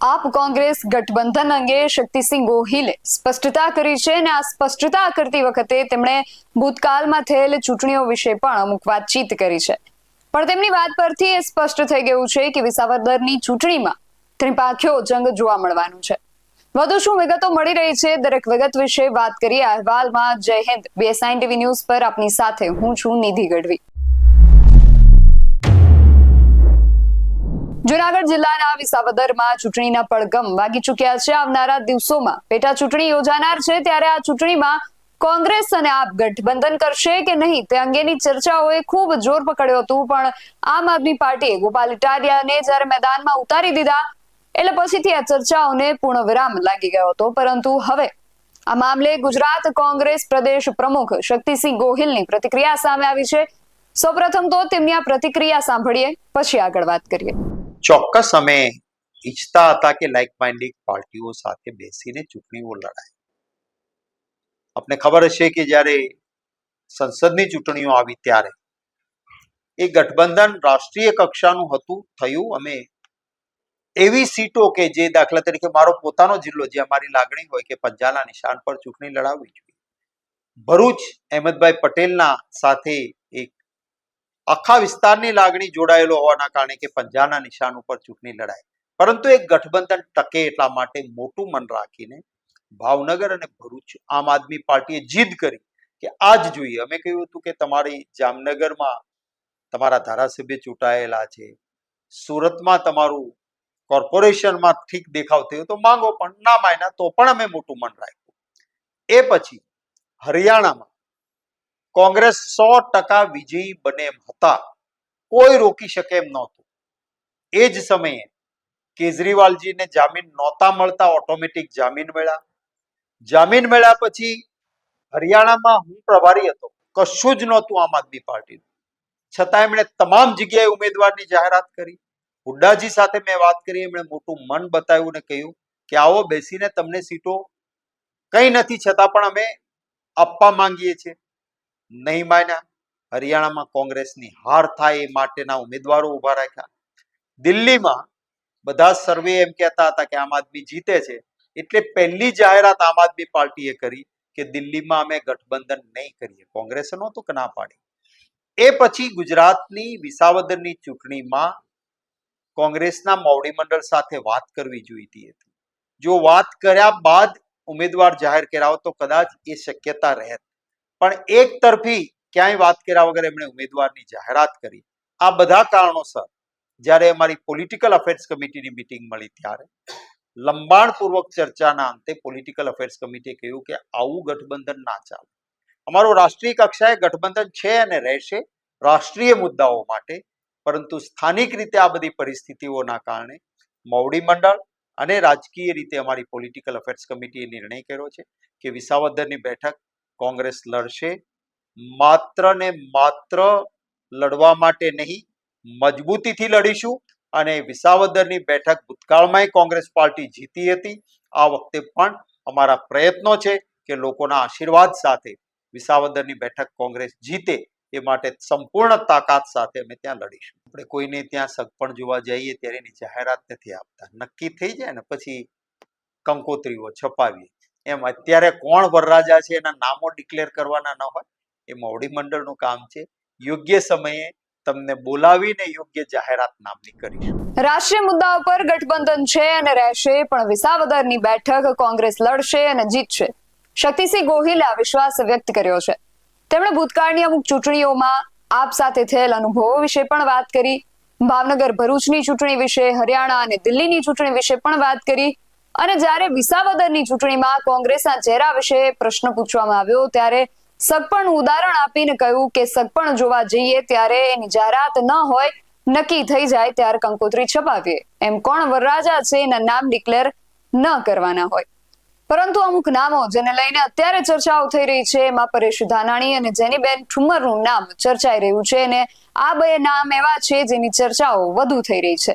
આપ કોંગ્રેસ ગઠબંધન અંગે શક્તિસિંહ ગોહિલે સ્પષ્ટતા કરી છે અને આ સ્પષ્ટતા કરતી વખતે તેમણે ભૂતકાળમાં થયેલ ચૂંટણીઓ વિશે પણ અમુક વાતચીત કરી છે. પણ તેમની વાત પરથી એ સ્પષ્ટ થઈ ગયું છે કે વિસાવદરની ચૂંટણીમાં ત્રિપાખ્યો જંગ જોવા મળવાનું છે. વધુ શું વિગતો મળી રહી છે? દરેક વિગત વિશે વાત કરીએ. અહેવાલમાં જય હિન્દ. બીએસઆઈ ટીવી ન્યૂઝ પર આપની સાથે હું છું નિધિ ગઢવી. જુનાગઢ જિલ્લાના વિસાવદરમાં ચૂંટણીના પડગમ વાગી ચૂક્યા છે. આવનારા દિવસોમાં પેટા ચૂંટણી યોજાનાર છે. ત્યારે આ ચૂંટણીમાં કોંગ્રેસ અને આપ ગઠબંધન કરશે કે નહીં તે અંગેની ચર્ચાઓએ ખૂબ જોર પકડ્યું હતું. પણ આમ આદમી પાર્ટીએ ગોપાલ ઇટાલિયાને જ્યારે મેદાનમાં ઉતારી દીધા એટલે પછીથી આ ચર્ચાઓને પૂર્ણ વિરામ લાગી ગયો હતો. પરંતુ હવે આ મામલે ગુજરાત કોંગ્રેસ પ્રદેશ પ્રમુખ શક્તિસિંહ ગોહિલની પ્રતિક્રિયા સામે આવી છે. સૌપ્રથમ તો તેમની આ પ્રતિક્રિયા સાંભળીએ. પછી આગળ વાત કરીએ. ચોક્કસ અમે ઈચ્છતા હતા કે લાઇક માઇન્ડેડ પાર્ટીઓ સાથે બેસીને ચૂંટણીઓ લડાય. આપને ખબર હશે કે જ્યારે સંસદની ચૂંટણીઓ આવી ત્યારે એ ગઠબંધન રાષ્ટ્રીય કક્ષાનું હતું, થયું. અમે એવી સીટો કે જે દાખલા તરીકે મારો પોતાનો જિલ્લો જે અમારી લાગણી હોય કે પંજાના નિશાન પર ચૂંટણી લડાવવી જોઈએ. ભરૂચ અહેમદભાઈ પટેલના સાથે આખા વિસ્તારની લાગણી જોડાયેલો હોવાના કારણે કે પંજાના નિશાન ઉપર ચૂંટણી લડાય પરંતુ એક ગઠબંધન ટકે એટલા માટે મોટું મન રાખીને ભાવનગર અને ભરૂચ આમ આદમી પાર્ટીએ જીદ કરી કે આ જ જોઈએ. અમે કહ્યું હતું કે તમારી જામનગરમાં તમારા ધારાસભ્ય ચૂંટાયેલા છે. સુરતમાં તમારું કોર્પોરેશનમાં ઠીક દેખાવ થયો તો માંગો પણ ના માયના તો પણ અમે મોટું મન રાખ્યું. એ પછી હરિયાણામાં કોંગ્રેસ સો ટકા વિજયી બને એમ હતા. કોઈ રોકી શકે એમ નહોતું. એ જ સમયે કેજરીવાલજીને જામીન નહોતા મળતા, ઓટોમેટિક જામીન મળ્યા. જામીન મળ્યા પછી હરિયાણામાં હું પ્રભારી હતો, કશું જ નહોતું આમ આદમી પાર્ટીનું. છતાં એમણે તમામ જગ્યાએ ઉમેદવારની જાહેરાત કરી. હુડ્ડાજી સાથે મેં વાત કરી, એમણે મોટું મન બતાવ્યું ને કહ્યું કે આવો બેસીને તમને સીટો કંઈ નથી, છતાં પણ અમે આપવા માંગીએ છીએ. નહીં માન્યા. હરિયાણામાં કોંગ્રેસની હાર થાય એ માટેના ઉમેદવારો ઊભા રાખ્યા. દિલ્હીમાં બધા સર્વે એમ કહેતા હતા કે આમ આદમી જીતે છે. એટલે પહેલી જાહેરાત આમ આદમી પાર્ટીએ કરી કે દિલ્હીમાં અમે ગઠબંધન નહીં કરીએ. કોંગ્રેસે નહોતું કે ના પાડી. એ પછી ગુજરાતની વિસાવદરની ચૂંટણીમાં કોંગ્રેસના મોવડી મંડળ સાથે વાત કરવી જોઈતી હતી. જો વાત કર્યા બાદ ઉમેદવાર જાહેર કરાવો તો કદાચ એ શક્યતા રહેત. પણ એક તરફી ક્યાંય વાત કર્યા વગર એમણે ઉમેદવારની જાહેરાત કરી. આ બધા કારણોસર જ્યારે અમારી પોલિટિકલ અફેર્સ કમિટીની મિટિંગ મળી ત્યારે લંબાણપૂર્વક ચર્ચાના અંતે પોલિટિકલ અફેર્સ કમિટીએ કહ્યું કે આવું ગઠબંધન ના ચાલે. અમારો રાષ્ટ્રીય કક્ષાએ ગઠબંધન છે અને રહેશે રાષ્ટ્રીય મુદ્દાઓ માટે, પરંતુ સ્થાનિક રીતે આ બધી પરિસ્થિતિઓના કારણે મોવડી મંડળ અને રાજકીય રીતે અમારી પોલિટિકલ અફેર્સ કમિટીએ નિર્ણય કર્યો છે કે વિસાવદરની બેઠક કોંગ્રેસ લડશે. માત્ર ને માત્ર લડવા માટે નહીં, મજબૂતીથી લડીશું. અને વિસાવદરની બેઠક ભૂતકાળમાંય કોંગ્રેસ પાર્ટી જીતી હતી. આ વખતે પણ અમારા પ્રયત્નો છે કે લોકોના આશીર્વાદ સાથે વિસાવદરની બેઠક કોંગ્રેસ જીતે એ માટે સંપૂર્ણ તાકાત સાથે અમે ત્યાં લડીશું. આપણે કોઈને ત્યાં સગપણ જોવા જઈએ ત્યારે એની જાહેરાત નથી આપતા. નક્કી થઈ જાય ને પછી કંકોત્રીઓ છપાવીએ. એમ અત્યારે કોણ વરરાજા છે એના નામો ડિક્લેર કરવાના ન હોય, એ મોવડી મંડળનું કામ છે. યોગ્ય સમયે તમને બોલાવીને યોગ્ય જાહેરાત નામની કરીશું. રાષ્ટ્રીય મુદ્દા પર ગઠબંધન છે અને રહેશે, પણ વિસાવદરની બેઠક કોંગ્રેસ લડશે અને જીતશે. શક્તિસિંહ ગોહિલે આ વિશ્વાસ વ્યક્ત કર્યો છે. તેમણે ભૂતકાળની અમુક ચૂંટણીઓમાં આપ સાથે થયેલ અનુભવો વિશે પણ વાત કરી. ભાવનગર ભરૂચની ચૂંટણી વિશે, હરિયાણા અને દિલ્હીની ચૂંટણી વિશે પણ વાત કરી. અને જ્યારે વિસાવદરની ચૂંટણીમાં કોંગ્રેસના ચહેરા વિશે પ્રશ્ન પૂછવામાં આવ્યો, ત્યારે સગપણ ઉદાહરણ આપીને કહ્યું કે સગપણ જોવા જઈએ, ત્યારે એની જાહેરાત ન હોય, નક્કી થઈ જાય ત્યારે કંકોત્રી છપાવીએ. એમ કોણ વરરાજા છે એના નામ ડિક્લેર ન કરવાના હોય. પરંતુ અમુક નામો જેને લઈને અત્યારે ચર્ચાઓ થઈ રહી છે, એમાં પરેશ ધાનાણી અને જેનીબેન ઠુમરનું નામ ચર્ચાઈ રહ્યું છે અને આ બે નામ એવા છે જેની ચર્ચાઓ વધુ થઈ રહી છે.